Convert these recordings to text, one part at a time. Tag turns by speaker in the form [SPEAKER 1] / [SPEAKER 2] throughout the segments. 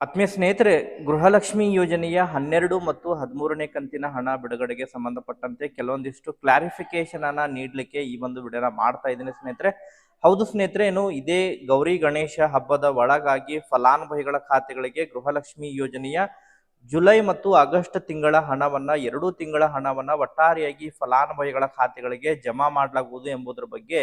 [SPEAKER 1] ಆತ್ಮೀಯ ಸ್ನೇಹಿತರೆ, ಗೃಹಲಕ್ಷ್ಮಿ ಯೋಜನೆಯ ಹನ್ನೆರಡು ಮತ್ತು ಹದಿಮೂರನೇ ಕಂತಿನ ಹಣ ಬಿಡುಗಡೆಗೆ ಸಂಬಂಧಪಟ್ಟಂತೆ ಕೆಲವೊಂದಿಷ್ಟು ಕ್ಲಾರಿಫಿಕೇಶನ್ ಅನ್ನ ನೀಡಲಿಕ್ಕೆ ಈ ಒಂದು ವಿಡಿಯೋನ ಮಾಡ್ತಾ ಇದ್ದೀನಿ ಸ್ನೇಹಿತರೆ. ಹೌದು ಸ್ನೇಹಿತರೆ ಏನು ಇದೇ ಗೌರಿ ಗಣೇಶ ಹಬ್ಬದ ಒಳಗಾಗಿ ಫಲಾನುಭವಿಗಳ ಖಾತೆಗಳಿಗೆ ಗೃಹಲಕ್ಷ್ಮಿ ಯೋಜನೆಯ ಜುಲೈ ಮತ್ತು ಆಗಸ್ಟ್ ತಿಂಗಳ ಹಣವನ್ನ, ಎರಡು ತಿಂಗಳ ಹಣವನ್ನ ಒಟ್ಟಾರೆಯಾಗಿ ಫಲಾನುಭವಿಗಳ ಖಾತೆಗಳಿಗೆ ಜಮಾ ಮಾಡಲಾಗುವುದು ಎಂಬುದರ ಬಗ್ಗೆ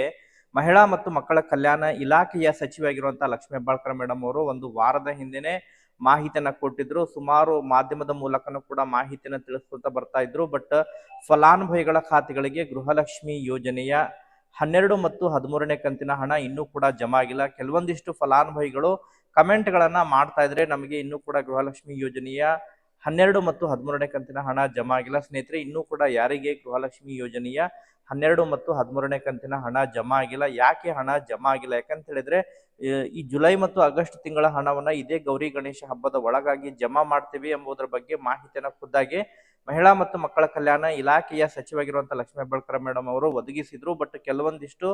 [SPEAKER 1] ಮಹಿಳಾ ಮತ್ತು ಮಕ್ಕಳ ಕಲ್ಯಾಣ ಇಲಾಖೆಯ ಸಚಿವೆಯಾಗಿರುವಂತಹ ಲಕ್ಷ್ಮೀ ಹೆಬ್ಬಾಳ್ಕರ್ ಮೇಡಮ್ ಅವರು ಒಂದು ವಾರದ ಹಿಂದೆನೆ ಮಾಹಿತಿಯನ್ನ ಕೊಟ್ಟಿದ್ರು. ಸುಮಾರು ಮಾಧ್ಯಮದ ಮೂಲಕನೂ ಕೂಡ ಮಾಹಿತಿಯನ್ನ ತಿಳಿಸ್ಕೊಳ್ತಾ ಬರ್ತಾ ಇದ್ರು. ಬಟ್ ಫಲಾನುಭವಿಗಳ ಖಾತೆಗಳಿಗೆ ಗೃಹಲಕ್ಷ್ಮಿ ಯೋಜನೆಯ ಹನ್ನೆರಡು ಮತ್ತು ಹದಿಮೂರನೇ ಕಂತಿನ ಹಣ ಇನ್ನೂ ಕೂಡ ಜಮಾ ಆಗಿಲ್ಲ. ಕೆಲವೊಂದಿಷ್ಟು ಫಲಾನುಭವಿಗಳು ಕಮೆಂಟ್ಗಳನ್ನ ಮಾಡ್ತಾ ಇದ್ರೆ ನಮಗೆ ಇನ್ನೂ ಕೂಡ ಗೃಹಲಕ್ಷ್ಮಿ ಯೋಜನೆಯ ಹನ್ನೆರಡು ಮತ್ತು ಹದಿಮೂರನೇ ಕಂತಿನ ಹಣ ಜಮಾ ಆಗಿಲ್ಲ. ಸ್ನೇಹಿತರೆ, ಇನ್ನೂ ಕೂಡ ಯಾರಿಗೆ ಗೃಹಲಕ್ಷ್ಮಿ ಯೋಜನೆಯ ಹನ್ನೆರಡು ಮತ್ತು ಹದಿಮೂರನೇ ಕಂತಿನ ಹಣ ಜಮಾ ಆಗಿಲ್ಲ? ಯಾಕೆ ಹಣ ಜಮಾ ಆಗಿಲ್ಲ? ಯಾಕಂತ ಹೇಳಿದ್ರೆ, ಈ ಜುಲೈ ಮತ್ತು ಆಗಸ್ಟ್ ತಿಂಗಳ ಹಣವನ್ನ ಇದೇ ಗೌರಿ ಗಣೇಶ ಹಬ್ಬದ ಒಳಗಾಗಿ ಜಮಾ ಮಾಡ್ತೀವಿ ಎಂಬುದರ ಬಗ್ಗೆ ಮಾಹಿತಿಯನ್ನ ಖುದ್ದಾಗಿ ಮಹಿಳಾ ಮತ್ತು ಮಕ್ಕಳ ಕಲ್ಯಾಣ ಇಲಾಖೆಯ ಸಚಿವಾಗಿರುವಂತಹ ಲಕ್ಷ್ಮೀ ಹೆಬ್ಬಾಳ್ಕರ್ ಮೇಡಮ್ ಅವರು ಒದಗಿಸಿದ್ರು ಬಟ್ ಕೆಲವೊಂದಿಷ್ಟು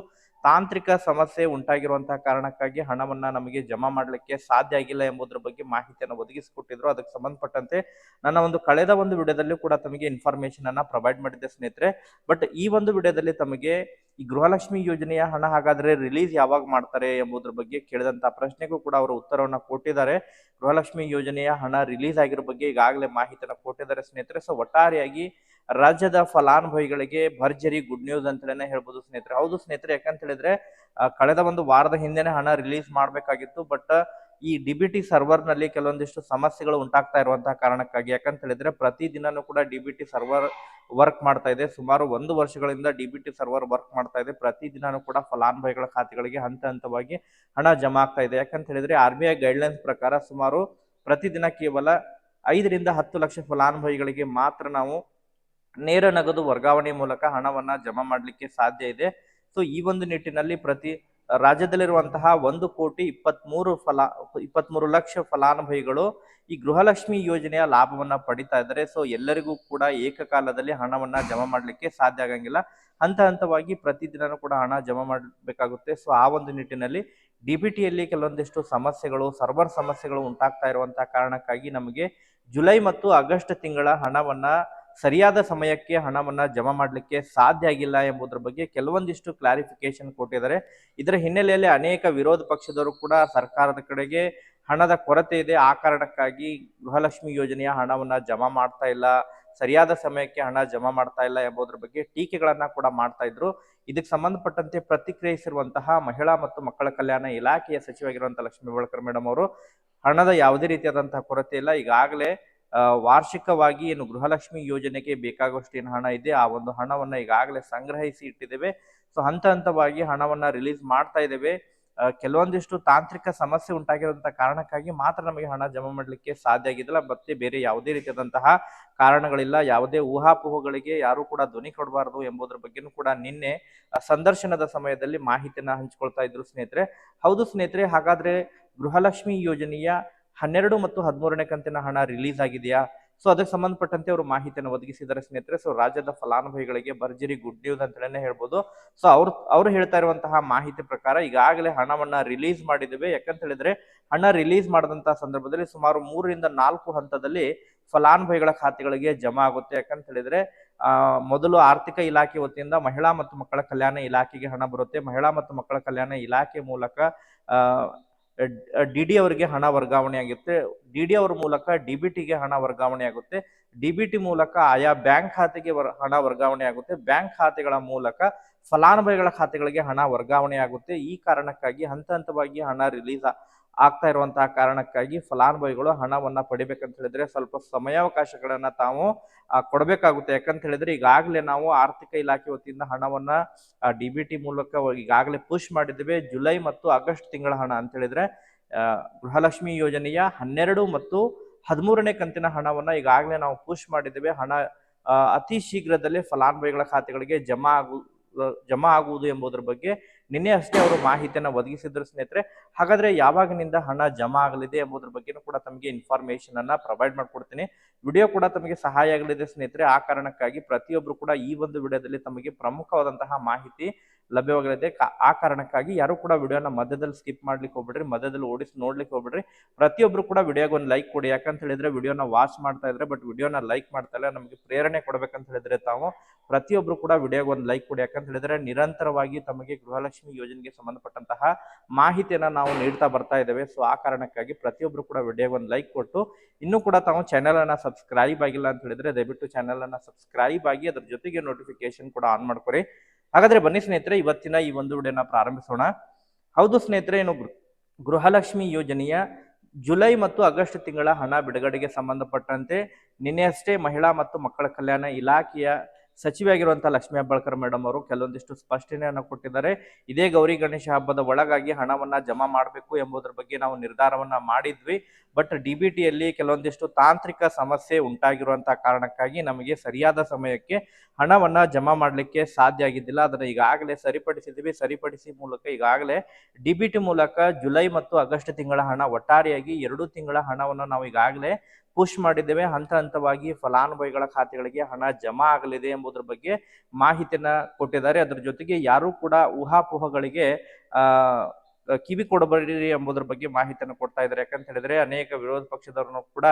[SPEAKER 1] ತಾಂತ್ರಿಕ ಸಮಸ್ಯೆ ಉಂಟಾಗಿರುವಂತಹ ಕಾರಣಕ್ಕಾಗಿ ಹಣವನ್ನ ನಮಗೆ ಜಮಾ ಮಾಡಲಿಕ್ಕೆ ಸಾಧ್ಯ ಆಗಿಲ್ಲ ಎಂಬುದರ ಬಗ್ಗೆ ಮಾಹಿತಿಯನ್ನು ಒದಗಿಸಿಕೊಟ್ಟಿದ್ರು. ಅದಕ್ಕೆ ಸಂಬಂಧಪಟ್ಟಂತೆ ನನ್ನ ಒಂದು ಕಳೆದ ಒಂದು ವಿಡಿಯೋದಲ್ಲಿ ಕೂಡ ತಮಗೆ ಇನ್ಫಾರ್ಮೇಶನ್ ಅನ್ನ ಪ್ರೊವೈಡ್ ಮಾಡಿದ್ದೆ ಸ್ನೇಹಿತರೆ. ಬಟ್ ಈ ಒಂದು ವಿಡಿಯೋದಲ್ಲಿ ತಮಗೆ ಈ ಗೃಹಲಕ್ಷ್ಮಿ ಯೋಜನೆಯ ಹಣ ಹಾಗಾದ್ರೆ ರಿಲೀಸ್ ಯಾವಾಗ ಮಾಡ್ತಾರೆ ಎಂಬುದ್ರ ಬಗ್ಗೆ ಕೇಳಿದಂತ ಪ್ರಶ್ನೆಗೂ ಕೂಡ ಅವರು ಉತ್ತರವನ್ನ ಕೊಟ್ಟಿದ್ದಾರೆ. ಗೃಹಲಕ್ಷ್ಮಿ ಯೋಜನೆಯ ಹಣ ರಿಲೀಸ್ ಆಗಿರೋ ಬಗ್ಗೆ ಈಗಾಗಲೇ ಮಾಹಿತಿಯನ್ನು ಕೊಟ್ಟಿದ್ದಾರೆ ಸ್ನೇಹಿತರೆ. ಸೊ ಒಟ್ಟಾರೆಯಾಗಿ ರಾಜ್ಯದ ಫಲಾನುಭವಿಗಳಿಗೆ ಭರ್ಜರಿ ಗುಡ್ ನ್ಯೂಸ್ ಅಂತಲೇ ಹೇಳ್ಬೋದು ಸ್ನೇಹಿತರೆ. ಹೌದು ಸ್ನೇಹಿತರೆ ಯಾಕಂತ ಹೇಳಿದ್ರೆ ಕಳೆದ ಒಂದು ವಾರದ ಹಿಂದೆನೆ ಹಣ ರಿಲೀಸ್ ಮಾಡಬೇಕಾಗಿತ್ತು ಬಟ್ ಈ ಡಿ ಬಿ ಟಿ ಸರ್ವರ್ನಲ್ಲಿ ಕೆಲವೊಂದಿಷ್ಟು ಸಮಸ್ಯೆಗಳು ಉಂಟಾಗ್ತಾ ಇರುವಂತಹ ಕಾರಣಕ್ಕಾಗಿ. ಯಾಕಂತ ಹೇಳಿದ್ರೆ ಪ್ರತಿ ದಿನನೂ ಕೂಡ D B T server work ಮಾಡ್ತಾ ಇದೆ. ಸುಮಾರು ಒಂದು ವರ್ಷಗಳಿಂದ D B T server work ಮಾಡ್ತಾ ಇದೆ. ಪ್ರತಿ ದಿನಾನೂ ಕೂಡ ಫಲಾನುಭವಿಗಳ ಖಾತೆಗಳಿಗೆ ಹಂತ ಹಂತವಾಗಿ ಹಣ ಜಮಾ ಆಗ್ತಾ ಇದೆ. ಯಾಕಂತ ಹೇಳಿದ್ರೆ ಆರ್ ಬಿ ಐ ಗೈಡ್ಲೈನ್ಸ್ ಪ್ರಕಾರ ಸುಮಾರು ಪ್ರತಿದಿನ ಕೇವಲ ಐದರಿಂದ ಹತ್ತು ಲಕ್ಷ ಫಲಾನುಭವಿಗಳಿಗೆ ಮಾತ್ರ ನಾವು ನೇರ ನಗದು ವರ್ಗಾವಣೆ ಮೂಲಕ ಹಣವನ್ನ ಜಮಾ ಮಾಡಲಿಕ್ಕೆ ಸಾಧ್ಯ ಇದೆ. ಸೊ ಈ ಒಂದು ನಿಟ್ಟಿನಲ್ಲಿ ಪ್ರತಿ ರಾಜ್ಯದಲ್ಲಿರುವಂತಹ ಒಂದು ಕೋಟಿ ಇಪ್ಪತ್ಮೂರು ಫಲ, ಇಪ್ಪತ್ಮೂರು ಲಕ್ಷ ಫಲಾನುಭವಿಗಳು ಈ ಗೃಹಲಕ್ಷ್ಮಿ ಯೋಜನೆಯ ಲಾಭವನ್ನ ಪಡಿತಾ ಇದ್ದಾರೆ. ಸೊ ಎಲ್ಲರಿಗೂ ಕೂಡ ಏಕಕಾಲದಲ್ಲಿ ಹಣವನ್ನ ಜಮಾ ಮಾಡಲಿಕ್ಕೆ ಸಾಧ್ಯ ಆಗಂಗಿಲ್ಲ. ಹಂತ ಹಂತವಾಗಿ ಪ್ರತಿದಿನನೂ ಕೂಡ ಹಣ ಜಮಾ ಮಾಡಬೇಕಾಗುತ್ತೆ. ಸೊ ಆ ಒಂದು ನಿಟ್ಟಿನಲ್ಲಿ ಡಿ ಬಿ ಟಿಯಲ್ಲಿ ಕೆಲವೊಂದಿಷ್ಟು ಸಮಸ್ಯೆಗಳು, ಸರ್ವರ್ ಸಮಸ್ಯೆಗಳು ಉಂಟಾಗ್ತಾ ಇರುವಂತಹ ಕಾರಣಕ್ಕಾಗಿ ನಮಗೆ ಜುಲೈ ಮತ್ತು ಆಗಸ್ಟ್ ತಿಂಗಳ ಹಣವನ್ನ ಸರಿಯಾದ ಸಮಯಕ್ಕೆ ಹಣವನ್ನ ಜಮಾ ಮಾಡಲಿಕ್ಕೆ ಸಾಧ್ಯ ಆಗಿಲ್ಲ ಎಂಬುದರ ಬಗ್ಗೆ ಕೆಲವೊಂದಿಷ್ಟು ಕ್ಲಾರಿಫಿಕೇಶನ್ ಕೊಟ್ಟಿದ್ದಾರೆ. ಇದರ ಹಿನ್ನೆಲೆಯಲ್ಲಿ ಅನೇಕ ವಿರೋಧ ಪಕ್ಷದವರು ಕೂಡ ಸರ್ಕಾರದ ಕಡೆಗೆ ಹಣದ ಕೊರತೆ ಇದೆ. ಆ ಕಾರಣಕ್ಕಾಗಿ ಗೃಹಲಕ್ಷ್ಮಿ ಯೋಜನೆಯ ಹಣವನ್ನ ಜಮಾ ಮಾಡ್ತಾ ಇಲ್ಲ. ಸರಿಯಾದ ಸಮಯಕ್ಕೆ ಹಣ ಜಮಾ ಮಾಡ್ತಾ ಇಲ್ಲ ಎಂಬುದರ ಬಗ್ಗೆ ಟೀಕೆಗಳನ್ನ ಕೂಡ ಮಾಡ್ತಾ ಇದ್ರು. ಇದಕ್ಕೆ ಸಂಬಂಧಪಟ್ಟಂತೆ ಪ್ರತಿಕ್ರಿಯಿಸಿರುವಂತಹ ಮಹಿಳಾ ಮತ್ತು ಮಕ್ಕಳ ಕಲ್ಯಾಣ ಇಲಾಖೆಯ ಸಚಿವರಾಗಿರುವಂತಹ ಲಕ್ಷ್ಮೀ ಬಳಕರ್ ಮೇಡಮ್ ಅವರು, ಹಣದ ಯಾವುದೇ ರೀತಿಯಾದಂತಹ ಕೊರತೆ ಇಲ್ಲ. ಈಗಾಗಲೇ ವಾರ್ಷಿಕವಾಗಿ ಏನು ಗೃಹಲಕ್ಷ್ಮಿ ಯೋಜನೆಗೆ ಬೇಕಾಗುವಷ್ಟು ಏನು ಹಣ ಇದೆ, ಆ ಒಂದು ಹಣವನ್ನ ಈಗಾಗಲೇ ಸಂಗ್ರಹಿಸಿ ಇಟ್ಟಿದ್ದೇವೆ. ಸೊ, ಹಂತ ಹಂತವಾಗಿ ಹಣವನ್ನ ರಿಲೀಸ್ ಮಾಡ್ತಾ ಇದ್ದೇವೆ. ಕೆಲವೊಂದಿಷ್ಟು ತಾಂತ್ರಿಕ ಸಮಸ್ಯೆ ಉಂಟಾಗಿರುವಂತಹ ಕಾರಣಕ್ಕಾಗಿ ಮಾತ್ರ ನಮಗೆ ಹಣ ಜಮಾ ಮಾಡಲಿಕ್ಕೆ ಸಾಧ್ಯ ಆಗಿದ್ದಿಲ್ಲ. ಮತ್ತೆ ಬೇರೆ ಯಾವುದೇ ರೀತಿಯಾದಂತಹ ಕಾರಣಗಳಿಲ್ಲ. ಯಾವುದೇ ಊಹಾಪೋಹಗಳಿಗೆ ಯಾರು ಕೂಡ ಧ್ವನಿ ಕೊಡಬಾರದು ಎಂಬುದರ ಬಗ್ಗೆನೂ ಕೂಡ ನಿನ್ನೆ ಸಂದರ್ಶನದ ಸಮಯದಲ್ಲಿ ಮಾಹಿತಿಯನ್ನ ಹಂಚಿಕೊಳ್ತಾ ಇದ್ರು ಸ್ನೇಹಿತರೆ. ಹೌದು ಸ್ನೇಹಿತರೆ, ಹಾಗಾದ್ರೆ ಗೃಹಲಕ್ಷ್ಮಿ ಯೋಜನೆಯ ಹನ್ನೆರಡು ಮತ್ತು ಹದಿಮೂರನೇ ಕಂತಿನ ಹಣ ರಿಲೀಸ್ ಆಗಿದೆಯಾ? ಸೊ, ಅದಕ್ಕೆ ಸಂಬಂಧಪಟ್ಟಂತೆ ಅವರು ಮಾಹಿತಿಯನ್ನು ಒದಗಿಸಿದ್ದಾರೆ ಸ್ನೇಹಿತರೆ. ಸೊ, ರಾಜ್ಯದ ಫಲಾನುಭವಿಗಳಿಗೆ ಭರ್ಜರಿ ಗುಡ್ ನ್ಯೂಸ್ ಅಂತಲೇ ಹೇಳ್ಬೋದು. ಸೊ, ಅವ್ರು ಅವ್ರು ಹೇಳ್ತಾ ಇರುವಂತಹ ಮಾಹಿತಿ ಪ್ರಕಾರ ಈಗಾಗಲೇ ಹಣವನ್ನ ರಿಲೀಸ್ ಮಾಡಿದ್ದೇವೆ. ಯಾಕಂತ ಹೇಳಿದ್ರೆ ಹಣ ರಿಲೀಸ್ ಮಾಡಿದಂತಹ ಸಂದರ್ಭದಲ್ಲಿ ಸುಮಾರು ಮೂರರಿಂದ ನಾಲ್ಕು ಹಂತದಲ್ಲಿ ಫಲಾನುಭವಿಗಳ ಖಾತೆಗಳಿಗೆ ಜಮಾ ಆಗುತ್ತೆ. ಯಾಕಂತ ಹೇಳಿದ್ರೆ ಮೊದಲು ಆರ್ಥಿಕ ಇಲಾಖೆ ವತಿಯಿಂದ ಮಹಿಳಾ ಮತ್ತು ಮಕ್ಕಳ ಕಲ್ಯಾಣ ಇಲಾಖೆಗೆ ಹಣ ಬರುತ್ತೆ. ಮಹಿಳಾ ಮತ್ತು ಮಕ್ಕಳ ಕಲ್ಯಾಣ ಇಲಾಖೆ ಮೂಲಕ ಡಿ ಡಿ ಅವರಿಗೆ ಹಣ ವರ್ಗಾವಣೆ ಆಗುತ್ತೆ. ಡಿ ಡಿ ಅವರ ಮೂಲಕ ಡಿ ಬಿ ಟಿಗೆ ಹಣ ವರ್ಗಾವಣೆ ಆಗುತ್ತೆ. ಡಿ ಬಿ ಟಿ ಮೂಲಕ ಆಯಾ ಬ್ಯಾಂಕ್ ಖಾತೆಗೆ ಹಣ ವರ್ಗಾವಣೆ ಆಗುತ್ತೆ. ಬ್ಯಾಂಕ್ ಖಾತೆಗಳ ಮೂಲಕ ಫಲಾನುಭವಿಗಳ ಖಾತೆಗಳಿಗೆ ಹಣ ವರ್ಗಾವಣೆ ಆಗುತ್ತೆ. ಈ ಕಾರಣಕ್ಕಾಗಿ ಹಂತ ಹಂತವಾಗಿ ಹಣ ರಿಲೀಸ್ ಆಗ್ತಾ ಇರುವಂತಹ ಕಾರಣಕ್ಕಾಗಿ ಫಲಾನುಭವಿಗಳು ಹಣವನ್ನ ಪಡಿಬೇಕಂತ ಹೇಳಿದ್ರೆ ಸ್ವಲ್ಪ ಸಮಯಾವಕಾಶಗಳನ್ನ ತಾವು ಕೊಡಬೇಕಾಗುತ್ತೆ. ಯಾಕಂತ ಹೇಳಿದ್ರೆ ಈಗಾಗಲೇ ನಾವು ಆರ್ಥಿಕ ಇಲಾಖೆ ವತಿಯಿಂದ ಹಣವನ್ನ ಡಿ ಬಿ ಟಿ ಮೂಲಕ ಈಗಾಗಲೇ ಪುಷ್ ಮಾಡಿದ್ದೇವೆ. ಜುಲೈ ಮತ್ತು ಆಗಸ್ಟ್ ತಿಂಗಳ ಹಣ ಅಂತ ಹೇಳಿದ್ರೆ ಗೃಹಲಕ್ಷ್ಮಿ ಯೋಜನೆಯ ಹನ್ನೆರಡು ಮತ್ತು ಹದಿಮೂರನೇ ಕಂತಿನ ಹಣವನ್ನ ಈಗಾಗಲೇ ನಾವು ಪುಷ್ ಮಾಡಿದ್ದೇವೆ. ಹಣ ಅತಿ ಶೀಘ್ರದಲ್ಲೇ ಫಲಾನುಭವಿಗಳ ಖಾತೆಗಳಿಗೆ ಜಮಾ ಆಗು, ಜಮಾ ಆಗುವುದು ಎಂಬುದರ ಬಗ್ಗೆ ನಿನ್ನೆ ಅಷ್ಟೇ ಅವರು ಮಾಹಿತಿಯನ್ನು ಒದಗಿಸಿದ್ರು ಸ್ನೇಹಿತರೆ. ಹಾಗಾದ್ರೆ ಯಾವಾಗಿನಿಂದ ಹಣ ಜಮಾ ಆಗಲಿದೆ ಎಂಬುದ್ರ ಬಗ್ಗೆನೂ ಕೂಡ ತಮಗೆ ಇನ್ಫಾರ್ಮೇಶನ್ ಅನ್ನ ಪ್ರೊವೈಡ್ ಮಾಡ್ಕೊಡ್ತೀನಿ. ವಿಡಿಯೋ ಕೂಡ ತಮಗೆ ಸಹಾಯ ಆಗಲಿದೆ ಸ್ನೇಹಿತರೆ. ಆ ಕಾರಣಕ್ಕಾಗಿ ಪ್ರತಿಯೊಬ್ರು ಕೂಡ ಈ ಒಂದು ವಿಡಿಯೋದಲ್ಲಿ ತಮಗೆ ಪ್ರಮುಖವಾದಂತಹ ಮಾಹಿತಿ ಲಭ್ಯವಾಗಲಿದೆ. ಆ ಕಾರಣಕ್ಕಾಗಿ ಯಾರು ಕೂಡ ವಿಡಿಯೋನ ಮಧ್ಯದಲ್ಲಿ ಸ್ಕಿಪ್ ಮಾಡ್ಲಿಕ್ಕೆ ಹೋಗ್ಬಿಡ್ರಿ, ಮಧ್ಯದಲ್ಲಿ ಓಡಿಸಿ ನೋಡ್ಲಿಕ್ಕೆ ಹೋಗ್ಬಿಡ್ರಿ. ಪ್ರತಿಯೊಬ್ರು ಕೂಡ ವಿಡಿಯೋಗೆ ಒಂದು ಲೈಕ್ ಕೊಡಿ. ಯಾಕಂತ ಹೇಳಿದ್ರೆ ವಿಡಿಯೋನ ವಾಚ್ ಮಾಡ್ತಾ ಇದ್ರೆ, ಬಟ್ ವಿಡಿಯೋನ ಲೈಕ್ ಮಾಡ್ತಾ ಇಲ್ಲ, ನಮಗೆ ಪ್ರೇರಣೆ ಕೊಡ್ಬೇಕಂತ ಹೇಳಿದ್ರೆ ತಾವು ಪ್ರತಿಯೊಬ್ರು ಕೂಡ ವಿಡಿಯೋಗೆ ಒಂದು ಲೈಕ್ ಕೊಡಿ. ಯಾಕಂತ ಹೇಳಿದ್ರೆ ನಿರಂತರವಾಗಿ ತಮಗೆ ಗೃಹಲಕ್ಷ್ಮಿ ಯೋಜನೆಗೆ ಸಂಬಂಧಪಟ್ಟಂತಹ ಮಾಹಿತಿಯನ್ನ ನಾವು ನೀಡ್ತಾ ಬರ್ತಾ ಇದ್ದೇವೆ. ಸೊ, ಆ ಕಾರಣಕ್ಕಾಗಿ ಪ್ರತಿಯೊಬ್ರು ಕೂಡ ವಿಡಿಯೋಗೆ ಒಂದು ಲೈಕ್ ಕೊಟ್ಟು, ಇನ್ನೂ ಕೂಡ ತಾವು ಚಾನೆಲ್ ಅನ್ನ ಸಬ್ಸ್ಕ್ರೈಬ್ ಆಗಿಲ್ಲ ಅಂತ ಹೇಳಿದ್ರೆ ದಯವಿಟ್ಟು ಚಾನೆಲ್ ಅನ್ನ ಸಬ್ಸ್ಕ್ರೈಬ್ ಆಗಿ ಅದ್ರ ಜೊತೆಗೆ ನೋಟಿಫಿಕೇಶನ್ ಕೂಡ ಆನ್ ಮಾಡ್ಕೊರಿ. ಹಾಗಾದ್ರೆ ಬನ್ನಿ ಸ್ನೇಹಿತರೆ, ಇವತ್ತಿನ ಈ ಒಂದು ವಿಡಿಯೋನ ಪ್ರಾರಂಭಿಸೋಣ. ಹೌದು ಸ್ನೇಹಿತರೆ, ಏನು ಗೃಹಲಕ್ಷ್ಮಿ ಯೋಜನೆಯ ಜುಲೈ ಮತ್ತು ಆಗಸ್ಟ್ ತಿಂಗಳ ಹಣ ಬಿಡುಗಡೆಗೆ ಸಂಬಂಧಪಟ್ಟಂತೆ ನಿನ್ನೆಯಷ್ಟೇ ಮಹಿಳಾ ಮತ್ತು ಮಕ್ಕಳ ಕಲ್ಯಾಣ ಇಲಾಖೆಯ ಸಚಿವೆಯಾಗಿರುವಂತಹ ಲಕ್ಷ್ಮೀ ಹೆಬ್ಬಾಳ್ಕರ್ ಮೇಡಮ್ ಅವರು ಕೆಲವೊಂದಿಷ್ಟು ಸ್ಪಷ್ಟನೆಯನ್ನು ಕೊಟ್ಟಿದ್ದಾರೆ. ಇದೇ ಗೌರಿ ಗಣೇಶ ಹಬ್ಬದ ಒಳಗಾಗಿ ಹಣವನ್ನ ಜಮಾ ಮಾಡಬೇಕು ಎಂಬುದರ ಬಗ್ಗೆ ನಾವು ನಿರ್ಧಾರವನ್ನ ಮಾಡಿದ್ವಿ. ಬಟ್ ಡಿ ಬಿ ಟಿಯಲ್ಲಿ ಕೆಲವೊಂದಿಷ್ಟು ತಾಂತ್ರಿಕ ಸಮಸ್ಯೆ ಉಂಟಾಗಿರುವಂತಹ ಕಾರಣಕ್ಕಾಗಿ ನಮಗೆ ಸರಿಯಾದ ಸಮಯಕ್ಕೆ ಹಣವನ್ನ ಜಮಾ ಮಾಡಲಿಕ್ಕೆ ಸಾಧ್ಯ ಆಗಿದ್ದಿಲ್ಲ. ಅದನ್ನು ಈಗಾಗಲೇ ಸರಿಪಡಿಸಿದ್ವಿ. ಸರಿಪಡಿಸಿ ಮೂಲಕ ಈಗಾಗಲೇ ಡಿ ಬಿ ಟಿ ಮೂಲಕ ಜುಲೈ ಮತ್ತು ಆಗಸ್ಟ್ ತಿಂಗಳ ಹಣ ಒಟ್ಟಾರೆಯಾಗಿ ಎರಡು ತಿಂಗಳ ಹಣವನ್ನು ನಾವು ಈಗಾಗಲೇ ಪುಷ್ ಮಾಡಿದ್ದೇವೆ. ಹಂತ ಹಂತವಾಗಿ ಫಲಾನುಭವಿಗಳ ಖಾತೆಗಳಿಗೆ ಹಣ ಜಮಾ ಆಗಲಿದೆ ಎಂಬುದರ ಬಗ್ಗೆ ಮಾಹಿತಿಯನ್ನ ಕೊಟ್ಟಿದ್ದಾರೆ. ಅದರ ಜೊತೆಗೆ ಯಾರು ಕೂಡ ಊಹಾಪೋಹಗಳಿಗೆ, ಆ, ಕಿವಿ ಕೊಡಬೇಡಿ ಎಂಬುದರ ಬಗ್ಗೆ ಮಾಹಿತಿಯನ್ನು ಕೊಡ್ತಾ ಇದ್ದಾರೆ. ಯಾಕಂತ ಹೇಳಿದ್ರೆ ಅನೇಕ ವಿರೋಧ ಪಕ್ಷದವರನ್ನು ಕೂಡ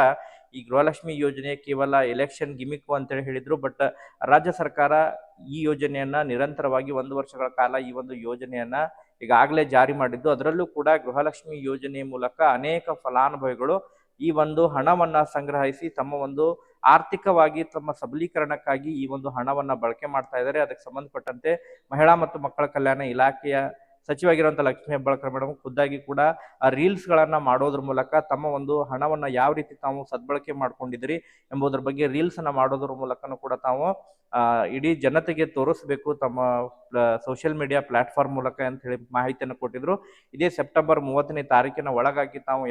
[SPEAKER 1] ಈ ಗೃಹಲಕ್ಷ್ಮಿ ಯೋಜನೆ ಕೇವಲ ಎಲೆಕ್ಷನ್ ಗಿಮಿಕ್ ಅಂತೇಳಿ ಹೇಳಿದ್ರು. ಬಟ್ ರಾಜ್ಯ ಸರ್ಕಾರ ಈ ಯೋಜನೆಯನ್ನ ನಿರಂತರವಾಗಿ ಒಂದು ವರ್ಷಗಳ ಕಾಲ ಈ ಒಂದು ಯೋಜನೆಯನ್ನ ಈಗಾಗಲೇ ಜಾರಿ ಮಾಡಿದ್ದು. ಅದರಲ್ಲೂ ಕೂಡ ಗೃಹಲಕ್ಷ್ಮಿ ಯೋಜನೆ ಮೂಲಕ ಅನೇಕ ಫಲಾನುಭವಿಗಳು ಈ ಒಂದು ಹಣವನ್ನ ಸಂಗ್ರಹಿಸಿ ತಮ್ಮ ಒಂದು ಆರ್ಥಿಕವಾಗಿ ತಮ್ಮ ಸಬಲೀಕರಣಕ್ಕಾಗಿ ಈ ಒಂದು ಹಣವನ್ನ ಬಳಕೆ ಮಾಡ್ತಾ ಇದ್ದಾರೆ. ಅದಕ್ಕೆ ಸಂಬಂಧಪಟ್ಟಂತೆ ಮಹಿಳಾ ಮತ್ತು ಮಕ್ಕಳ ಕಲ್ಯಾಣ ಇಲಾಖೆಯ ಸಚಿವಾಗಿರುವಂತ ಲಕ್ಷ್ಮೀ ಹೆಬ್ಬಾಳ್ಕರ್ ಮೇಡಮ್ ಖುದ್ದಾಗಿ ಕೂಡ ಆ ರೀಲ್ಸ್ ಗಳನ್ನ ಮಾಡೋದ್ರ ಮೂಲಕ ತಮ್ಮ ಒಂದು ಹಣವನ್ನ ಯಾವ ರೀತಿ ತಾವು ಸದ್ಬಳಕೆ ಮಾಡ್ಕೊಂಡಿದ್ರಿ ಎಂಬುದರ ಬಗ್ಗೆ ರೀಲ್ಸ್ ಅನ್ನ ಮಾಡೋದ್ರ ಮೂಲಕನೂ ಕೂಡ ತಾವು ಇಡೀ ಜನತೆಗೆ ತೋರಿಸ್ಬೇಕು ತಮ್ಮ ಸೋಷಿಯಲ್ ಮೀಡಿಯಾ ಪ್ಲಾಟ್ಫಾರ್ಮ್ ಮೂಲಕ ಅಂತ ಹೇಳಿ ಮಾಹಿತಿಯನ್ನು ಕೊಟ್ಟಿದ್ರು. ಇದೇ ಸೆಪ್ಟೆಂಬರ್ ಮೂವತ್ತನೇ ತಾರೀಕಿನ ಒಳಗಾಗಿ ತಾವು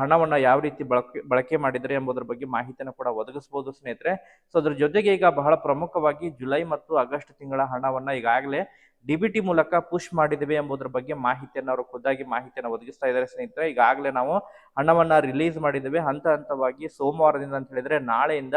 [SPEAKER 1] ಹಣವನ್ನ ಯಾವ ರೀತಿ ಬಳಕೆ ಬಳಕೆ ಮಾಡಿದರೆ ಎಂಬುದರ ಬಗ್ಗೆ ಮಾಹಿತಿಯನ್ನು ಕೂಡ ಒದಗಿಸಬಹುದು ಸ್ನೇಹಿತರೆ. ಸೊ ಅದ್ರ ಜೊತೆಗೆ ಈಗ ಬಹಳ ಪ್ರಮುಖವಾಗಿ ಜುಲೈ ಮತ್ತು ಆಗಸ್ಟ್ ತಿಂಗಳ ಹಣವನ್ನ ಈಗಾಗಲೇ ಡಿ ಬಿ ಟಿ ಮೂಲಕ ಪುಷ್ ಮಾಡಿದ್ದೇವೆ ಎಂಬುದರ ಬಗ್ಗೆ ಮಾಹಿತಿಯನ್ನು ಅವರು ಖುದ್ದಾಗಿ ಮಾಹಿತಿಯನ್ನು ಒದಗಿಸ್ತಾ ಇದ್ದಾರೆ ಸ್ನೇಹಿತರೆ. ಈಗಾಗಲೇ ನಾವು ಹಣವನ್ನು ರಿಲೀಸ್ ಮಾಡಿದ್ದೇವೆ ಹಂತ ಹಂತವಾಗಿ ಸೋಮವಾರದಿಂದ ಅಂತ ಹೇಳಿದ್ರೆ ನಾಳೆಯಿಂದ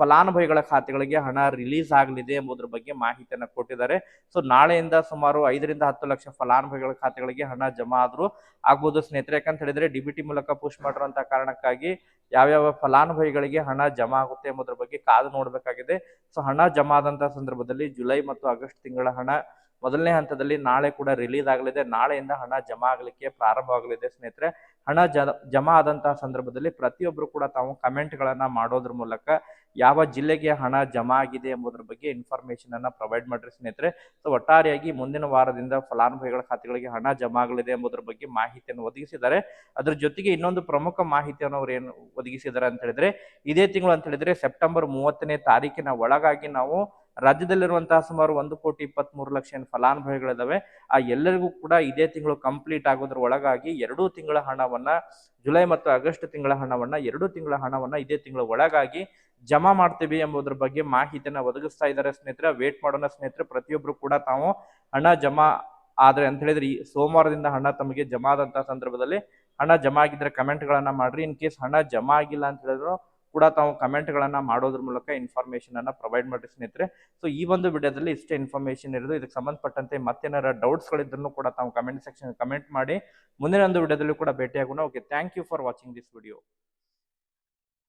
[SPEAKER 1] ಫಲಾನುಭವಿಗಳ ಖಾತೆಗಳಿಗೆ ಹಣ ರಿಲೀಸ್ ಆಗಲಿದೆ ಎಂಬುದರ ಬಗ್ಗೆ ಮಾಹಿತಿಯನ್ನು ಕೊಟ್ಟಿದ್ದಾರೆ. ಸೊ, ನಾಳೆಯಿಂದ ಸುಮಾರು ಐದರಿಂದ ಹತ್ತು ಲಕ್ಷ ಫಲಾನುಭವಿಗಳ ಖಾತೆಗಳಿಗೆ ಹಣ ಜಮಾ ಆದರೂ ಆಗ್ಬೋದು ಸ್ನೇಹಿತರೆ. ಯಾಕಂತ ಹೇಳಿದ್ರೆ ಡಿ ಮೂಲಕ ಪುಷ್ ಮಾಡಿರುವಂತಹ ಕಾರಣಕ್ಕಾಗಿ ಯಾವ್ಯಾವ ಫಲಾನುಭವಿಗಳಿಗೆ ಹಣ ಜಮಾ ಆಗುತ್ತೆ ಎಂಬುದರ ಬಗ್ಗೆ ಕಾದು ನೋಡಬೇಕಾಗಿದೆ. ಸೊ, ಹಣ ಜಮಾ ಆದಂತಹ ಸಂದರ್ಭದಲ್ಲಿ ಜುಲೈ ಮತ್ತು ಆಗಸ್ಟ್ ತಿಂಗಳ ಹಣ ಮೊದಲನೇ ಹಂತದಲ್ಲಿ ನಾಳೆ ಕೂಡ ರಿಲೀಸ್ ಆಗಲಿದೆ. ನಾಳೆಯಿಂದ ಹಣ ಜಮಾ ಆಗಲಿಕ್ಕೆ ಪ್ರಾರಂಭವಾಗಲಿದೆ ಸ್ನೇಹಿತರೆ. ಹಣ ಜಮಾ ಆದಂತಹ ಸಂದರ್ಭದಲ್ಲಿ ಪ್ರತಿಯೊಬ್ಬರು ಕೂಡ ತಾವು ಕಮೆಂಟ್ಗಳನ್ನ ಮಾಡೋದ್ರ ಮೂಲಕ ಯಾವ ಜಿಲ್ಲೆಗೆ ಹಣ ಜಮಾ ಆಗಿದೆ ಎಂಬುದರ ಬಗ್ಗೆ ಇನ್ಫಾರ್ಮೇಶನ್ ಅನ್ನ ಪ್ರೊವೈಡ್ ಮಾಡ್ರಿ ಸ್ನೇಹಿತರೆ. ಸೊ ಒಟ್ಟಾರೆಯಾಗಿ ಮುಂದಿನ ವಾರದಿಂದ ಫಲಾನುಭವಿಗಳ ಖಾತೆಗಳಿಗೆ ಹಣ ಜಮಾ ಆಗಲಿದೆ ಎಂಬುದರ ಬಗ್ಗೆ ಮಾಹಿತಿಯನ್ನು ಒದಗಿಸಿದ್ದಾರೆ. ಅದ್ರ ಜೊತೆಗೆ ಇನ್ನೊಂದು ಪ್ರಮುಖ ಮಾಹಿತಿಯನ್ನು ಅವರು ಏನು ಒದಗಿಸಿದ್ದಾರೆ ಅಂತ ಹೇಳಿದ್ರೆ, ಇದೇ ತಿಂಗಳು ಅಂತ ಹೇಳಿದ್ರೆ ಸೆಪ್ಟೆಂಬರ್ ಮೂವತ್ತನೇ ತಾರೀಕಿನ ಒಳಗಾಗಿ ನಾವು ರಾಜ್ಯದಲ್ಲಿರುವಂತಹ ಸುಮಾರು ಒಂದು ಕೋಟಿ ಇಪ್ಪತ್ತ್ ಮೂರು ಲಕ್ಷ ಏನು ಫಲಾನುಭವಿಗಳಿದಾವೆ. ಆ ಎಲ್ಲರಿಗೂ ಕೂಡ ಇದೇ ತಿಂಗಳು ಕಂಪ್ಲೀಟ್ ಆಗೋದ್ರ ಒಳಗಾಗಿ ಎರಡು ತಿಂಗಳ ಹಣವನ್ನ, ಜುಲೈ ಮತ್ತು ಆಗಸ್ಟ್ ತಿಂಗಳ ಹಣವನ್ನ, ಎರಡು ತಿಂಗಳ ಹಣವನ್ನ ಇದೇ ತಿಂಗಳ ಒಳಗಾಗಿ ಜಮಾ ಮಾಡ್ತೀವಿ ಎಂಬುದ್ರ ಬಗ್ಗೆ ಮಾಹಿತಿಯನ್ನ ಒದಗಿಸ್ತಾ ಇದ್ದಾರೆ ಸ್ನೇಹಿತರೆ. ವೇಟ್ ಮಾಡೋಣ ಸ್ನೇಹಿತರೆ. ಪ್ರತಿಯೊಬ್ರು ಕೂಡ ತಾವು ಹಣ ಜಮಾ ಆದ್ರೆ ಅಂತ ಹೇಳಿದ್ರೆ ಈ ಸೋಮವಾರದಿಂದ ಹಣ ತಮಗೆ ಜಮಾ ಆದಂತಹ ಸಂದರ್ಭದಲ್ಲಿ ಹಣ ಜಮಾ ಆಗಿದ್ರೆ ಕಮೆಂಟ್ ಗಳನ್ನ ಮಾಡ್ರಿ. ಇನ್ ಕೇಸ್ ಹಣ ಜಮಾ ಆಗಿಲ್ಲ ಅಂತ ಹೇಳಿದ್ರು ಕೂಡ ತಾವು ಕಮೆಂಟ್ಗಳನ್ನು ಮಾಡೋದ್ರ ಮೂಲಕ ಇನ್ಫಾರ್ಮೇಶನ್ ಅನ್ನ ಪ್ರೊವೈಡ್ ಮಾಡಿ ಸ್ನೇಹಿತರೆ. ಸೊ ಈ ಒಂದು ವಿಡಿಯೋದಲ್ಲಿ ಇಷ್ಟೇ ಇನ್ಫಾರ್ಮೇಶನ್ ಇರೋದು. ಇದಕ್ಕೆ ಸಂಬಂಧಪಟ್ಟಂತೆ ಮತ್ತೇನಾರ ಡೌಟ್ಸ್ ಗಳಿದ್ರು ಕೂಡ ತಾವು ಕಮೆಂಟ್ ಸೆಕ್ಷನ್ ಕಮೆಂಟ್ ಮಾಡಿ. ಮುಂದಿನ ಒಂದು ವಿಡಿಯೋದಲ್ಲಿ ಕೂಡ ಭೇಟಿಯಾಗೋಣ. Okay thank you for watching this video